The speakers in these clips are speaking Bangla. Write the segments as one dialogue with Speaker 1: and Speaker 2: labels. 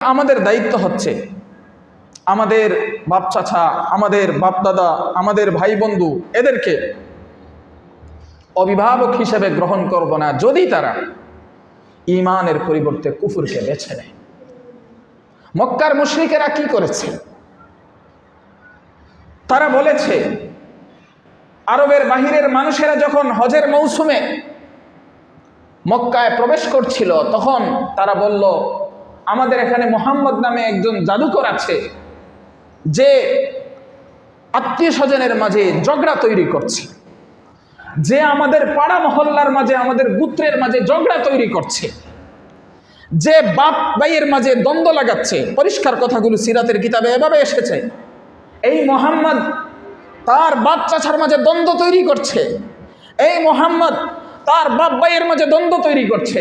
Speaker 1: আমাদের দায়িত্ব হচ্ছে আমাদের বাপ চাচা আমাদের বাপ দাদা আমাদের ভাই বন্ধু এদেরকে অভিভাবক হিসেবে গ্রহণ করব না, যদি তারা ইমানের পরিবর্তে কুফুরকে বেছে নেয়। মক্কার মুশরিকেরা কি করেছে? তারা বলেছে, আরবের বাহিরের মানুষেরা যখন হজের মৌসুমে মক্কায় প্রবেশ করছিল, তখন তারা বলল আমাদের এখানে মোহাম্মদ নামে একজন জাদুকর আছে, যে আত্মীয় স্বজনের মাঝে ঝগড়া তৈরি করছে, যে আমাদের পাড়া মহল্লার মাঝে, আমাদের গুত্রের মাঝে ঝগড়া তৈরি করছে, যে বাপ ভাইয়ের মাঝে দ্বন্দ্ব লাগাচ্ছে। পরিষ্কার কথাগুলো সিরাতের কিতাবে এভাবে এসেছে। এই মোহাম্মদ তার বাপ চাচার মাঝে দ্বন্দ্ব তৈরি করছে। এই মোহাম্মদ তার বাপ ভাইয়ের মাঝে দ্বন্দ্ব তৈরি করছে।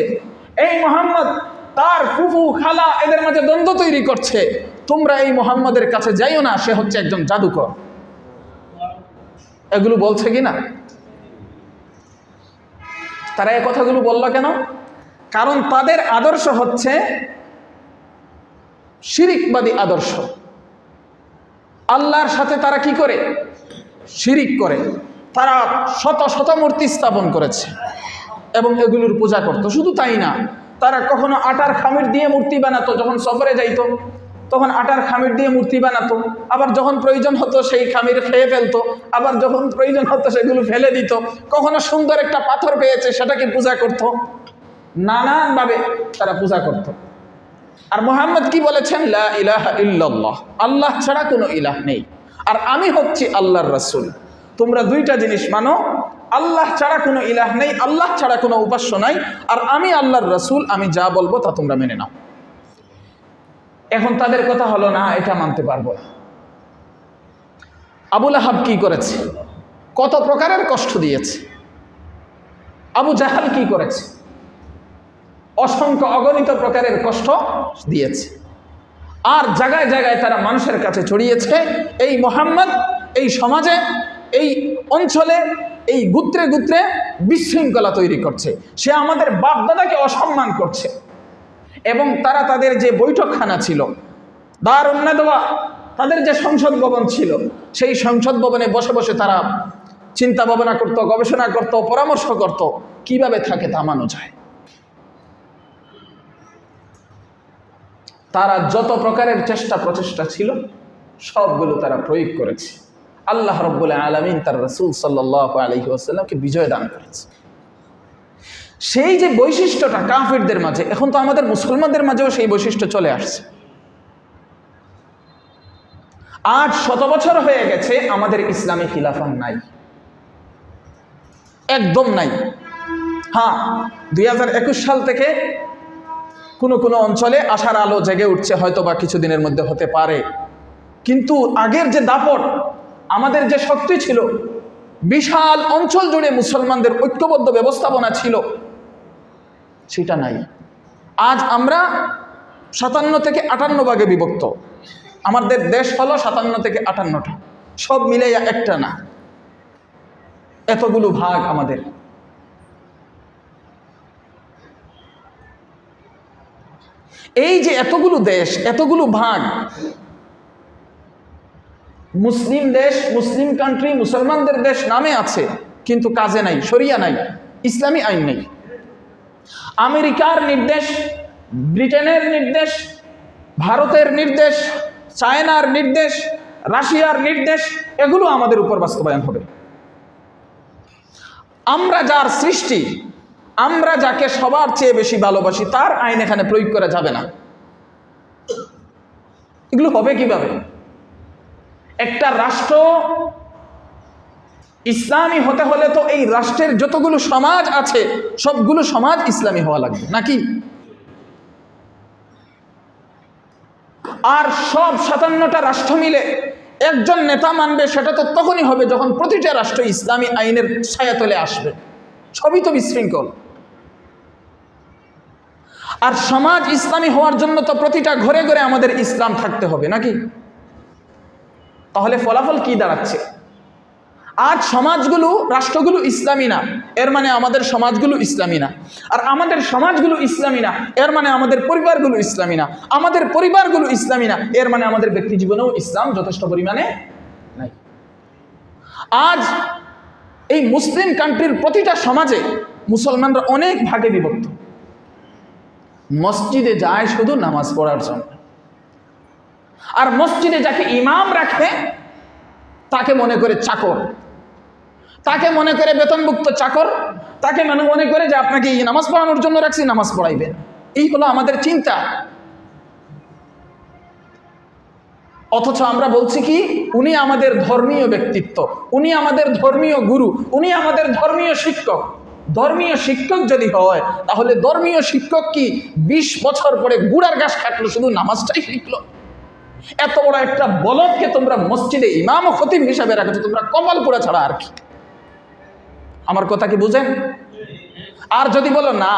Speaker 1: এই মোহাম্মদ তার ফুফু খালা এদের মাঝে দ্বন্দ্ব তৈরি করছে। তোমরা এই মোহাম্মদের কাছে যাইও না, সে হচ্ছে একজন জাদুকর। এগুলো বলছে কি না তারা এ কথাগুলো বলল কেন? কারণ তাদের আদর্শ হচ্ছে শিরিকবাদী আদর্শ। আল্লাহর সাথে তারা কি করে? শিরিক করে। তারা শত শত মূর্তি স্থাপন করেছে এবং এগুলোর পূজা করত। শুধু তাই না তারা কখনো আটার খামির দিয়ে মূর্তি বানাতো যখন সফরে যাইতো, তখন আটার খামির দিয়ে মূর্তি বানাতো, আবার যখন প্রয়োজন হতো সেই খামির খেয়ে ফেলতো, আবার যখন প্রয়োজন হতো সেগুলো ফেলে দিত। কখনো সুন্দর একটা পাথর পেয়েছে সেটাকে পূজা করত। নানানভাবে তারা পূজা করত। আর মোহাম্মদ কি বলেছেন? ইল্লাল্লাহ। আল্লাহ ছাড়া কোনো ইলাহ নেই। আর আমি হচ্ছি আল্লাহর রাসূল। তোমরা দুইটা জিনিস মানো আল্লাহ ছাড়া কোনো ইলাহ নেই, আল্লাহ ছাড়া কোনো উপাস্য নাই, আর আমি আল্লাহর রসুল, আমি যা বলব তা তোমরা মেনে নাও। এখন তাদের কথা হলো, না, এটা মানতে পারব না। আবুল আহাব কি করেছে? কত প্রকারের কষ্ট দিয়েছে। আবু জাহাল কি করেছে? অসংখ্য অগণিত প্রকারের কষ্ট দিয়েছে। আর জায়গায় জায়গায় তারা মানুষের কাছে ছড়িয়েছে, এই মোহাম্মদ, এই সমাজে, এই অঞ্চলে এই গুত্রে গুত্রে বিশৃঙ্খলা তৈরি করছে। সে আমাদের বাপদাদাকে অসম্মান করছে। এবং তারা তাদের যে বৈঠকখানা ছিল দার দেওয়া তাদের যে সংসদ ভবন ছিল, সেই সংসদ ভবনে বসে বসে তারা চিন্তা ভাবনা করত, গবেষণা করত, পরামর্শ করত, কীভাবে থাকে থামানো যায়। তারা যত প্রকারের চেষ্টা প্রচেষ্টা ছিল, সবগুলো তারা প্রয়োগ করেছে। আল্লাহ রব্বুল আলমিন তার রসুল সাল্লাহ আলহি আসাল্লামকে বিজয় দান করেছে। সেই যে বৈশিষ্ট্যটা কাফিরদের মাঝে, এখন তো আমাদের মুসলমানদের মাঝেও সেই বৈশিষ্ট্য চলে আসছে। আজ শত বছর হয়ে গেছে আমাদের ইসলামী খিলাফা নাই। একদম নাই। হ্যাঁ দুই একুশ সাল থেকে কোনো কোনো অঞ্চলে আশার আলো জেগে উঠছে হয়তো বা কিছুদিনের মধ্যে হতে পারে। কিন্তু আগের যে দাপট আমাদের যে শক্তি ছিল, বিশাল অঞ্চল জুড়ে মুসলমানদের ঐক্যবদ্ধ ব্যবস্থাপনা ছিল, সেটা নাই। আজ আমরা সাতান্ন থেকে আটান্ন ভাগে বিভক্ত। আমাদের দেশ হলো সাতান্ন থেকে আটান্নটা। সব মিলে একটা না। এতগুলো ভাগ আমাদের। এই যে এতগুলো দেশ, এতগুলো ভাগ মুসলিম দেশ, মুসলিম কান্ট্রি মুসলমানদের দেশ নামে আছে, কিন্তু কাজে নাই, শরিয়া নাই, ইসলামী আইন নেই। আমেরিকার নির্দেশ, ব্রিটেনের নির্দেশ, ভারতের নির্দেশ, চায়নার নির্দেশ, রাশিয়ার নির্দেশ, এগুলো আমাদের উপর বাস্তবায়ন হবে। আমরা যার সৃষ্টি, আমরা যাকে সবার চেয়ে বেশি ভালোবাসি, তার আইন এখানে প্রয়োগ করা যাবে না। এগুলো হবে কীভাবে? একটা রাষ্ট্র ইসলামী হতে হলে তো এই রাষ্ট্রের যতগুলো সমাজ আছে, সবগুলো সমাজ ইসলামী হওয়া লাগবে, নাকি? আর সব সাতান্নটা রাষ্ট্র মিলে একজন নেতা মানবে, সেটা তো তখনই হবে যখন প্রতিটা রাষ্ট্র ইসলামী আইনের ছায়া ছায়াতলে আসবে। সবই তো বিশৃঙ্খল। আর সমাজ ইসলামী হওয়ার জন্য তো প্রতিটা ঘরে ঘরে আমাদের ইসলাম থাকতে হবে, নাকি? তাহলে ফলাফল কি দাঁড়াচ্ছে? আজ সমাজগুলো, রাষ্ট্রগুলো ইসলামী না, এর মানে আমাদের সমাজগুলো ইসলামী না। আর আমাদের সমাজগুলো ইসলামী না, এর মানে আমাদের পরিবারগুলো ইসলামী না। আমাদের পরিবারগুলো ইসলামী না, এর মানে আমাদের ব্যক্তি জীবনেও ইসলাম যথেষ্ট পরিমাণে নাই। আজ এই মুসলিম কান্ট্রির প্রতিটা সমাজে মুসলমানরা অনেক ভাগে বিভক্ত। মসজিদে যায় শুধু নামাজ পড়ার জন্য। আর মসজিদে যাকে ইমাম রাখে তাকে মনে করে চাকর। তাকে মনে করে বেতনভুক্ত চাকর, তাকে মনে মনে করে যে আপনাকে এই নামাজ পড়ানোর জন্য রাখছি, নামাজ পড়াইবেন। এই হলো আমাদের চিন্তা। অথচ আমরা বলছি কি, উনি আমাদের ধর্মীয় ব্যক্তিত্ব, উনি আমাদের ধর্মীয় গুরু, উনি আমাদের ধর্মীয় শিক্ষক। ধর্মীয় শিক্ষক যদি হয়, তাহলে ধর্মীয় শিক্ষক কি ২০ বছর পরে গুড়ার গাছ কাটলো শুধু নামাজটাই শিখলো? এত বড় একটা বলদকে তোমরা মসজিদে ইমাম ও খতিব হিসাবে রাখেছো, তোমরা কমল পুরা ছাড়া আর কি? আমার কথা কি বুঝেন? আর যদি বলো না,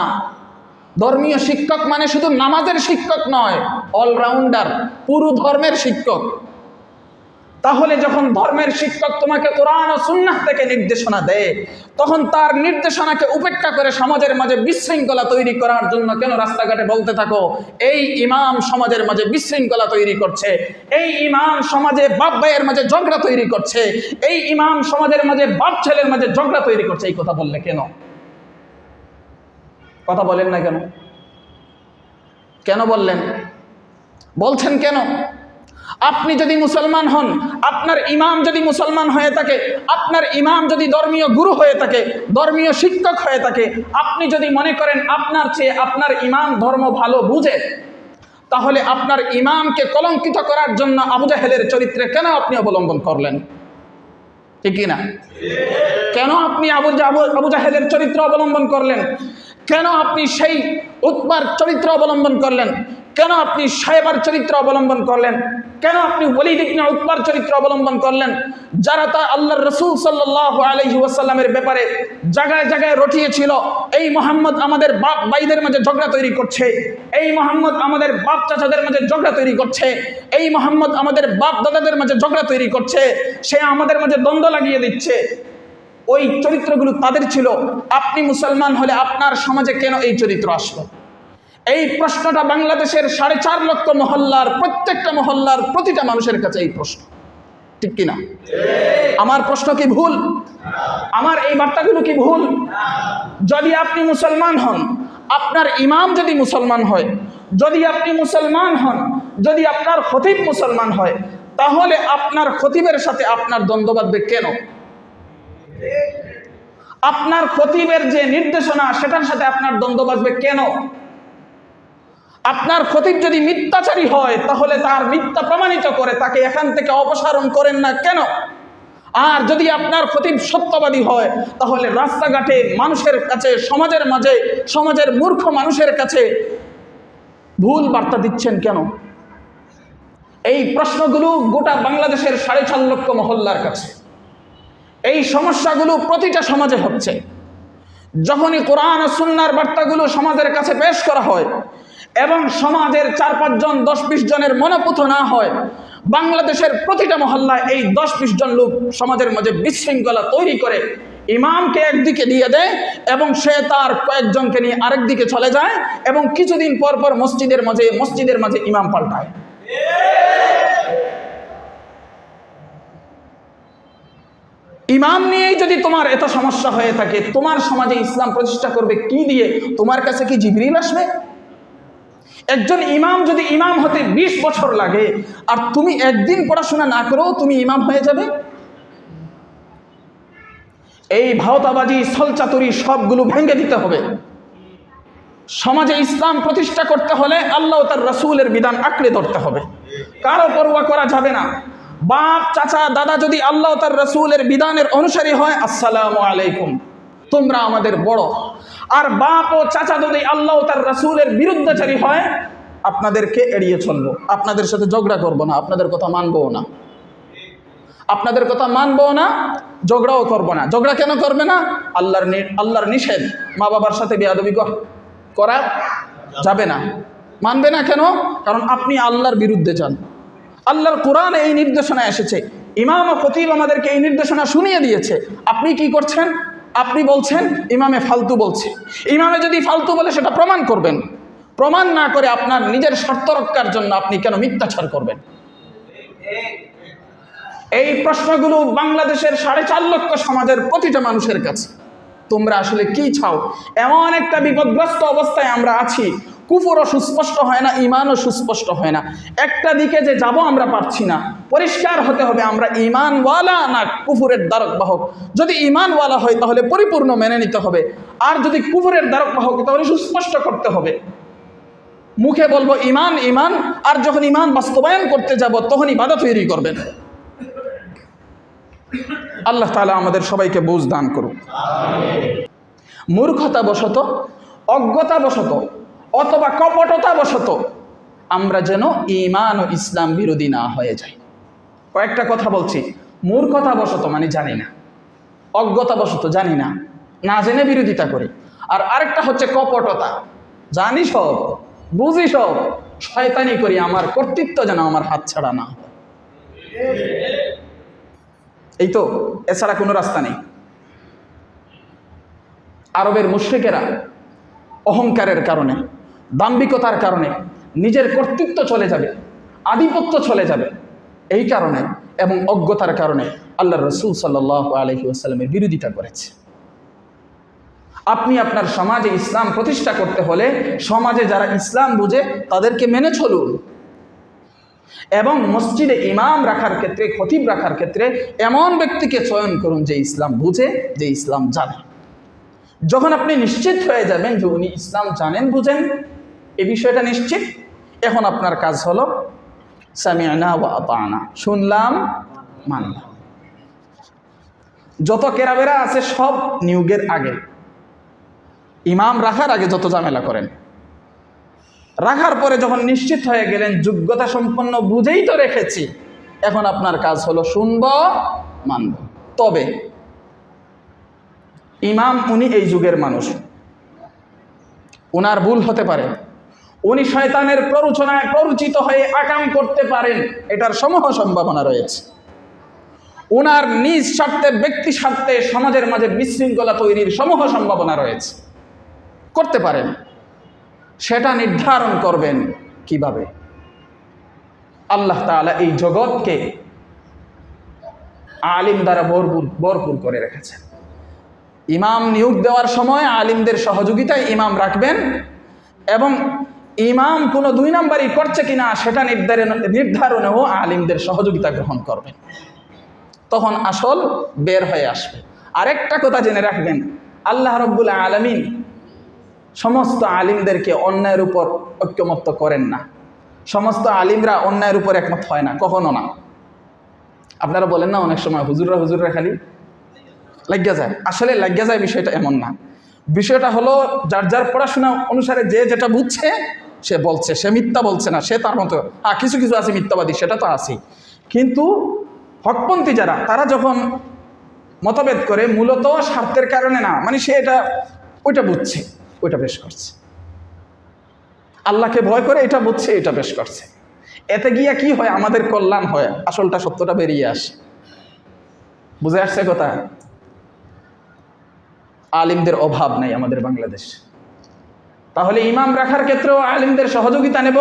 Speaker 1: ধর্মীয় শিক্ষক মানে শুধু নামাজের শিক্ষক নয় অলরাউন্ডার পুরো ধর্মের শিক্ষক। তাহলে যখন ধর্মের শিক্ষক তোমাকে কোরআন ও সুন্নাহ থেকে নির্দেশনা দেয়, তখন তার নির্দেশনাকে উপেক্ষা করে সমাজের মাঝে বিশৃঙ্খলা তৈরি করার জন্য কেন রাস্তাঘাটে বলতে থাকো? এই ইমাম সমাজের মাঝে বিশৃঙ্খলা তৈরি করছে, এই ইমাম সমাজে বাপ ভাইয়ের মাঝে ঝগড়া তৈরি করছে, এই ইমাম সমাজের মাঝে বাপ ছেলের মাঝে ঝগড়া তৈরি করছে, এই কথা বললে কেন? কথা বলেন না কেন? কেন বললেন? বলছেন কেন? আপনি যদি মুসলমান হন, আপনার ইমাম যদি মুসলমান হয়ে থাকে, আপনার ইমাম যদি ধর্মীয় গুরু হয়ে থাকে, ধর্মীয় শিক্ষক হয়ে থাকে, আপনি যদি মনে করেন আপনার চেয়ে আপনার ইমাম ধর্ম ভালো বুঝে, তাহলে আপনার ইমামকে কলঙ্কিত করার জন্য আবু জাহেলের চরিত্রে কেন আপনি অবলম্বন করলেন? ঠিক না কেন আপনি আবু আবু জাহেলের চরিত্র অবলম্বন করলেন? কেন আপনি সেই উৎবার চরিত্র অবলম্বন করলেন? কেন আপনি সাহেবার চরিত্র অবলম্বন করলেন? কেন আপনি ওলিদ ইবনে উৎবার চরিত্র অবলম্বন করলেন? যারা তা আল্লাহর রসুল সাল্লাহ আলহি ওয়াসাল্লামের ব্যাপারে জায়গায় জায়গায় রটিয়েছিল, এই মোহাম্মদ আমাদের বাপ ভাইদের মাঝে ঝগড়া তৈরি করছে, এই মোহাম্মদ আমাদের বাপ চাচাদের মাঝে ঝগড়া তৈরি করছে, এই মোহাম্মদ আমাদের বাপ দাদাদের মাঝে ঝগড়া তৈরি করছে, সে আমাদের মাঝে দ্বন্দ্ব লাগিয়ে দিচ্ছে। ওই চরিত্রগুলো তাদের ছিল। আপনি মুসলমান হলে আপনার সমাজে কেন এই চরিত্র আসলো? এই প্রশ্নটা বাংলাদেশের সাড়ে চার লক্ষ মহল্লার প্রত্যেকটা মহল্লার প্রতিটা মানুষের কাছে এই প্রশ্ন। ঠিক কিনা? আমার প্রশ্ন কি ভুল? আমার এই বার্তাগুলো কি ভুল? যদি আপনি মুসলমান হন, আপনার ইমাম যদি মুসলমান হয়, যদি আপনি মুসলমান হন, যদি আপনার খতিব মুসলমান হয়, তাহলে আপনার খতিবের সাথে আপনার দ্বন্দ্ব বাঁধবে কেন? আপনার খতিবের যে নির্দেশনা, সেটার সাথে আপনার দ্বন্দ্ব বাঁধবে কেন? আপনার খতিব যদি মিথ্যাচারী হয়, তাহলে তার মিথ্যা প্রমাণিত করে তাকে এখান থেকে অপসারণ করেন না কেন? আর যদি আপনার খতিব সত্যবাদী হয়, তাহলে রাস্তাঘাটে মানুষের কাছে, সমাজের মাঝে, সমাজের মূর্খ মানুষের কাছে ভুল বার্তা দিচ্ছেন কেন? এই প্রশ্নগুলো গোটা বাংলাদেশের সাড়ে চার লক্ষ মহল্লার কাছে। এই সমস্যাগুলো প্রতিটা সমাজে হচ্ছে। যখনই কোরআন সুন্নার বার্তাগুলো সমাজের কাছে পেশ করা হয় এবং সমাজের চার পাঁচজন, দশ বিশ জনের মনোপুত না হয়, বাংলাদেশের প্রতিটা মহল্লায় এই দশ বিশ জন লোক সমাজের মাঝে বিশৃঙ্খলা তৈরি করে, ইমামকে একদিকে দিয়ে দেয় এবং সে তার কয়েকজনকে নিয়ে আরেক দিকে চলে যায় এবং কিছুদিন পর পর মসজিদের মাঝে মসজিদের মাঝে ইমাম পাল্টায়। ইমাম নিয়েই যদি তোমার এত সমস্যা হয়ে থাকে, তোমার সমাজে ইসলাম প্রতিষ্ঠা করবে কি দিয়ে? তোমার কাছে কি জিবরিল আসবে? একজন ইমাম যদি ইমাম হতে ২০ বছর লাগে, আর তুমি একদিন পড়াশোনা না করেও তুমি ইমাম হয়ে যাবে? এই ভাওতাবাজি ছলচাতুরি সবগুলো ভেঙে দিতে হবে। সমাজে ইসলাম প্রতিষ্ঠা করতে হলে আল্লাহ তার রসুলের বিধান আঁকড়ে ধরতে হবে। কারও পরোয়া করা যাবে না। বাপ, চাচা, দাদা যদি আল্লাহ তার রসুলের বিধানের অনুসারী হয়, আসসালামু আলাইকুম। তোমরা আমাদের বড়। আর বাপ ও চাচা যদি আল্লাহ তার রসুলের বিরুদ্ধাচারী হয়, আপনাদেরকে এড়িয়ে চলবো। আপনাদের সাথে ঝগড়া করব না, আপনাদের কথা মানবো না। আপনাদের কথা মানবো না, ঝগড়াও করব না। ঝগড়া কেন করবে না? আল্লাহর আল্লাহর নিষেধ। মা বাবার সাথে বেয়াদবি কর- করা যাবে না। মানবে না কেন? কারণ আপনি আল্লাহর বিরুদ্ধে যান। আল্লাহর কোরআন এই নির্দেশনা এসেছে। ইমাম ও খতিব আমাদেরকে এই নির্দেশনা শুনিয়ে দিয়েছে। আপনি কি করছেন? আপনি বলছেন, ইমামে ফালতু বলছে। ইমামে যদি ফালতু বলে, সেটা প্রমাণ করবেন। প্রমাণ না করে আপনার নিজের স্বার্থ রক্ষার জন্য আপনি কেন মিথ্যাচার করবেন? এই প্রশ্নগুলো বাংলাদেশের সাড়ে চার লক্ষ সমাজের প্রতিটা মানুষের কাছে। তোমরা আসলে কি চাও? এমন একটা বিপদগ্রস্ত অবস্থায় আমরা আছি কুফুরও সুস্পষ্ট হয় না ইমানও সুস্পষ্ট হয় না। একটা দিকে যে যাব আমরা পারছি না, পরিষ্কার হতে হবে আমরা ইমানওয়ালা না কুফুরের দ্বারক বাহক যদি ইমানওয়ালা হয় তাহলে পরিপূর্ণ মেনে নিতে হবে, আর যদি কুফুরের দ্বারক বাহক তাহলে সুস্পষ্ট করতে হবে। মুখে বলব ইমান ইমান আর যখন ইমান বাস্তবায়ন করতে যাব তখনই বাধা তৈরি করবেন। আল্লাহ তালা আমাদের সবাইকে বুঝ দান করুক। মূর্খতা বশত অজ্ঞতা বশত অথবা কপটতা বশত আমরা যেন ইমান ও ইসলাম বিরোধী না হয়ে যাই। কয়েকটা কথা বলছি। মূর্খতা বশত মানে জানি না। অজ্ঞতা বশত জানি না। না জেনে বিরোধিতা করি। আর আরেকটা হচ্ছে কপটতা। জানি সব, বুঝি সব, শয়তানি করি, আমার কর্তৃত্ব যেন আমার হাত ছাড়া না। এই তো, এছাড়া কোনো রাস্তা নেই। আরবের মুশ্রিকেরা অহংকারের কারণে দাম্ভিকতার কারণে নিজের কর্তৃত্ব চলে যাবে, আধিপত্য চলে যাবে এই কারণে এবং অজ্ঞতার কারণে আল্লাহ রসুল সাল্লাহ আলহি আসাল্লামের বিরোধিতা করেছে। আপনি আপনার সমাজে ইসলাম প্রতিষ্ঠা করতে হলে সমাজে যারা ইসলাম বুঝে তাদেরকে মেনে চলুন। এবং মসজিদে ইমাম রাখার ক্ষেত্রে, খতিব রাখার ক্ষেত্রে এমন ব্যক্তিকে চয়ন করুন যে ইসলাম বুঝে, যে ইসলাম জানে। যখন আপনি নিশ্চিত হয়ে যাবেন যে উনি ইসলাম জানেন, বুঝেন এ বিষয়টা নিশ্চিত। এখন আপনার কাজ হলো সামিয়ানা ওয়া আতানা শুনলাম, মানলাম। যত কেরাবেরা আছে সব নিয়োগের আগে, ইমাম রাখার আগে যত ঝামেলা করেন, রাখার পরে যখন নিশ্চিত হয়ে গেলেন, যোগ্যতা সম্পন্ন বুঝেই তো রেখেছি, এখন আপনার কাজ হলো শুনব, মানব। তবে, ইমাম উনি এই যুগের মানুষ। ওনার ভুল হতে পারে। উনি শয়তানের প্ররোচনায় প্ররোচিত হয়ে আকাম করতে পারেন, এটার সমূহ সম্ভাবনা রয়েছে। ওনার নিজ স্বার্থে, ব্যক্তি স্বার্থে, সমাজের মাঝে বিশৃঙ্খলা তৈরির সমূহ সম্ভাবনা রয়েছে। করতে পারেন। সেটা নির্ধারণ করবেন কীভাবে? আল্লাহ তাআলা এই জগৎকে আলিম দ্বারা ভরপুর ভরপুর করে রেখেছেন। ইমাম নিয়োগ দেওয়ার সময় আলিমদের সহযোগিতায় ইমাম রাখবেন এবং ইমাম কোনো দুই নাম্বারই করছে কিনা সেটা নির্ধারণ নির্ধারণেও আলিমদের সহযোগিতা গ্রহণ করবেন তখন আসল বের হয়ে আসবে। আরেকটা কথা জেনে রাখবেন, আল্লাহ রব্বুল আলমিন সমস্ত আলিমদেরকে অন্যায়ের উপর ঐক্যমত্য করেন না। সমস্ত আলিমরা অন্যায়ের উপর একমত হয় না, কখনো না। আপনারা বলেন না, অনেক সময় হুজুররা হুজুররা খালি লাগিয়া যায়। আসলে লাগিয়া যায় বিষয়টা এমন না। বিষয়টা হলো, যার যার পড়াশোনা অনুসারে যে যেটা বুঝছে সে বলছে, সে মিথ্যা বলছে না, সে তার মতো হ্যাঁ কিছু কিছু আছে মিথ্যাবাদী, সেটা তো আছে কিন্তু হকপন্থী যারা, তারা যখন মতভেদ করে, মূলত স্বার্থের কারণে না মানে সে এটা, ওইটা বুঝছে, ওইটা বেশ করছে। আল্লাহকে ভয় করে এটা বুঝছে, এটা বেশ করছে। এতে গিয়া কি হয়, আমাদের কল্যাণ হয়, আসলটা সত্যটা বেরিয়ে আসে। বুঝে আসছে কথা? আলিমদের অভাব নাই আমাদের বাংলাদেশ। তাহলে ইমাম রাখার ক্ষেত্রেও আলিমদের সহযোগিতা নেব,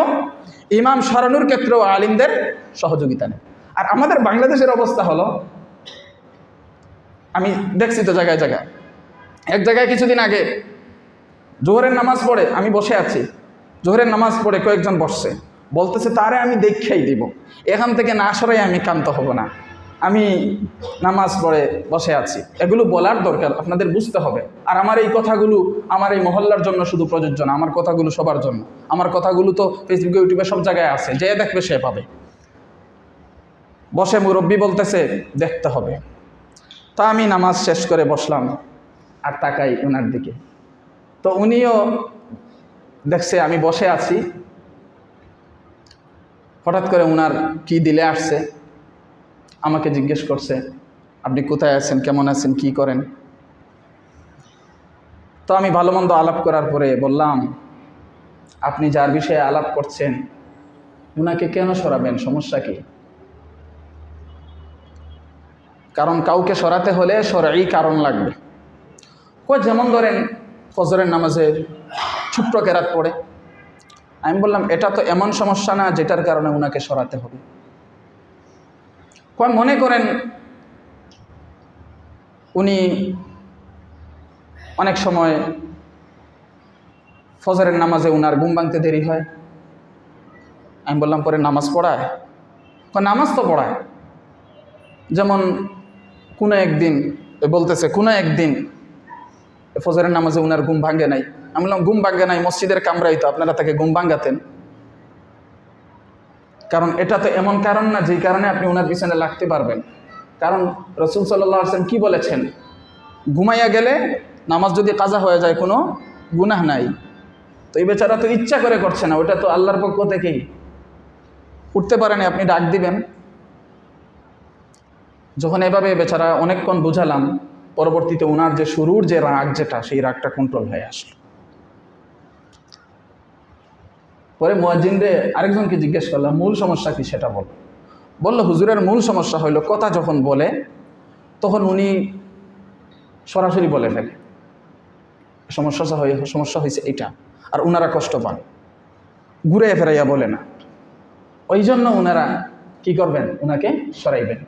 Speaker 1: ইমাম সরানোর ক্ষেত্রেও আলিমদের সহযোগিতা নেব। আর আমাদের বাংলাদেশের অবস্থা হলো, আমি দেখছি তো জায়গায় জায়গায়। এক জায়গায় কিছুদিন আগে জোহরের নামাজ পড়ে আমি বসে আছি, জোহরের নামাজ পড়ে কয়েকজন বসছে, বলতেছে, তারে আমি দেখেই দিব, এখান থেকে না সরাই আমি কান্ত হব না। আমি নামাজ পড়ে বসে আছি। এগুলো বলার দরকার, আপনাদের বুঝতে হবে। আর আমার এই কথাগুলো, আমার এই মহল্লার জন্য শুধু প্রযোজ্য না, আমার কথাগুলো সবার জন্য। আমার কথাগুলো তো ফেসবুকে ইউটিউবে সব জায়গায় আছে, যে দেখবে সে পাবে। বসে মুরব্বী বলতেছে, দেখতে হবে। তা আমি নামাজ শেষ করে বসলাম, আর তাকাই ওনার দিকে। তো উনিও দেখছে, আমি বসে আছি। হঠাৎ করে ওনার কি দিলে আসছে? আমাকে জিজ্ঞেস করছে, আপনি কোথায় আছেন? কেমন আছেন? কি করেন? তো আমি ভালো মন্দ আলাপ করার পরে বললাম, আপনি যার বিষয়ে আলাপ করছেন ওনাকে কেন সরাবেন? সমস্যা কি? কারণ কাউকে সরাতে হলে সরাই কারণ লাগবে। কয় যেমন ধরেন ফজরের নামাজে ছোট্ট কেরাত পড়ে। আমি বললাম, এটা তো এমন সমস্যা না যেটার কারণে ওনাকে সরাতে হবে। মনে করেন উনি অনেক সময় ফজরের নামাজে উনার ঘুম ভাঙতে দেরি হয়? আমি বললাম, পরে নামাজ পড়ায়? নামাজ তো পড়ায়। যেমন কোনো একদিন বলতেছে, কোনো একদিন ফজরের নামাজে উনার ঘুম ভাঙ্গে নাই। আমি বললাম, ঘুম ভাঙ্গে নাই? মসজিদের কামরাই তো, আপনারা তাকে ঘুম ভাঙ্গাতেন কারণ এটা তো এমন কারণ না যেই কারণে আপনি ওনার পিছনে লাগতে পারবেন। কারণ রসুল সাল্লাহ আসলাম কি বলেছেন? ঘুমাইয়া গেলে নামাজ যদি কাজা হয়ে যায় কোনো গুনাহ নাই। তো এই বেচারা তো ইচ্ছা করে করছে না, ওটা তো আল্লাহর পক্ষ থেকেই। উঠতে পারেনি আপনি ডাক দিবেন। যখন এভাবে বেচারা অনেকক্ষণ বুঝালাম, পরবর্তীতে ওনার যে শুরুর যে রাগ যেটা, সেই রাগটা কন্ট্রোল হয়ে আসলো। পরে মোয়াজিনরে আরেকজনকে জিজ্ঞেস করলাম, মূল সমস্যা কি? সেটা বল বলল, হুজুরের মূল সমস্যা হইল, কথা যখন বলে, তখন উনি সরাসরি বলে ফেলে, সমস্যা হয়ে সমস্যা হয়েছে এটা আর উনারা কষ্ট পান। ঘুরে ফেরাইয়া বলে না। ওই জন্য ওনারা কি করবেন? ওনাকে সরাইবেন।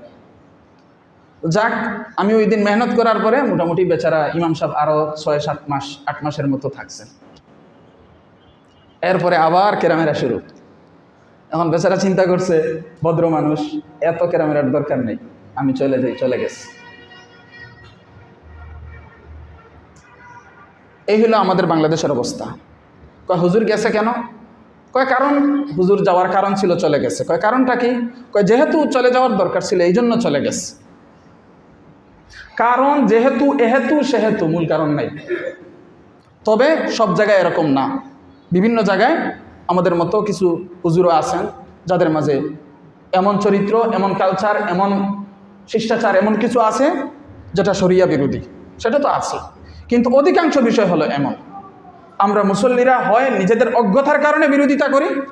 Speaker 1: যাক, আমি ওই দিন মেহনত করার পরে মোটামুটি বেচারা ইমাম সাহেব আরও ছয় সাত মাস, আট মাসের মতো থাকছেন। এরপরে আবার কেরামেরা শুরু। এখন বেচারা চিন্তা করছে, ভদ্র মানুষ, এত কেরামেরার দরকার নেই, আমি চলে যাই, চলে গেছি। এই হলো আমাদের বাংলাদেশের অবস্থা। কয়, হুজুর গেছে কেন? কয়, কারণ, হুজুর যাওয়ার কারণ ছিল চলে গেছে। কয়, কারণটা কি? কয়, যেহেতু চলে যাওয়ার দরকার ছিল, এই জন্য চলে গেছে। কারণ, যেহেতু, এহেতু, সেহেতু, মূল কারণ নাই। তবে সব জায়গায় এরকম না। বিভিন্ন জায়গায় আমাদের মতো কিছু হুজুরও আছেন যাদের মাঝে এমন চরিত্র, এমন কালচার এমন শিষ্টাচার, এমন কিছু আছে যেটা শরিয়া বিরোধী। সেটা তো আছে। কিন্তু অধিকাংশ বিষয় হলো এমন। আমরা মুসল্লিরা হয় নিজেদের অজ্ঞতার কারণে বিরোধিতা করি,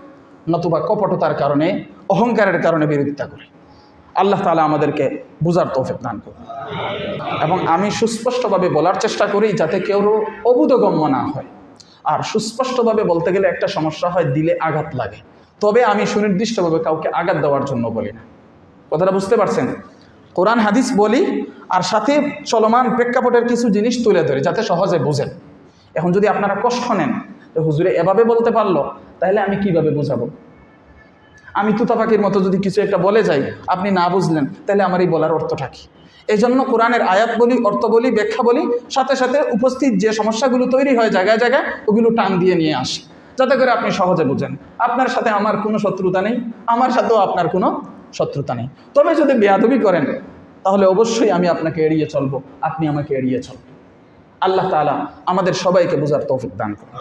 Speaker 1: নতুবা কপটতার কারণে, অহংকারের কারণে বিরোধিতা করি। আল্লাহ তালা আমাদেরকে বুঝার তৌফিক দান করুন। এবং আমি সুস্পষ্টভাবে বলার চেষ্টা করি যাতে কেউ অবুধগম্য না হয়। আর সুস্পষ্টভাবে বলতে গেলে একটা সমস্যা হয়, দিলে আঘাত লাগে। তবে আমি সুনির্দিষ্টভাবে কাউকে আঘাত দেওয়ার জন্য বলি না। কথাটা বুঝতে পারছেন? কোরআন, হাদিস বলি, আর সাথে চলমান প্রেক্ষাপটের কিছু জিনিস তুলে ধরি, যাতে সহজে বোঝেন। এখন যদি আপনারা কষ্ট নেন, যে হুজুরে এভাবে বলতে পারল, তাহলে আমি কীভাবে বোঝাবো? আমি তুতাপাখির মতো যদি কিছু একটা বলে যাই, আপনি না বুঝলেন, তাহলে আমার এই বলার অর্থটা কি? এই জন্য কোরআনের আয়াত বলি, অর্থ বলি, ব্যাখ্যা বলি, সাথে সাথে উপস্থিত যে সমস্যাগুলো তৈরি হয় জায়গায় জায়গায়, ওগুলো টান দিয়ে নিয়ে আসি। যাতে করে আপনি সহজে বুঝেন, আপনার সাথে আমার কোনো শত্রুতা নেই, আমার সাথেও আপনার কোনো শত্রুতা নেই। তবে যদি বেয়াদবি করেন, তাহলে অবশ্যই আমি আপনাকে এড়িয়ে চলবো, আপনি আমাকে এড়িয়ে চলবেন। আল্লাহ তালা আমাদের সবাইকে বোঝার তৌফিক দান করুন।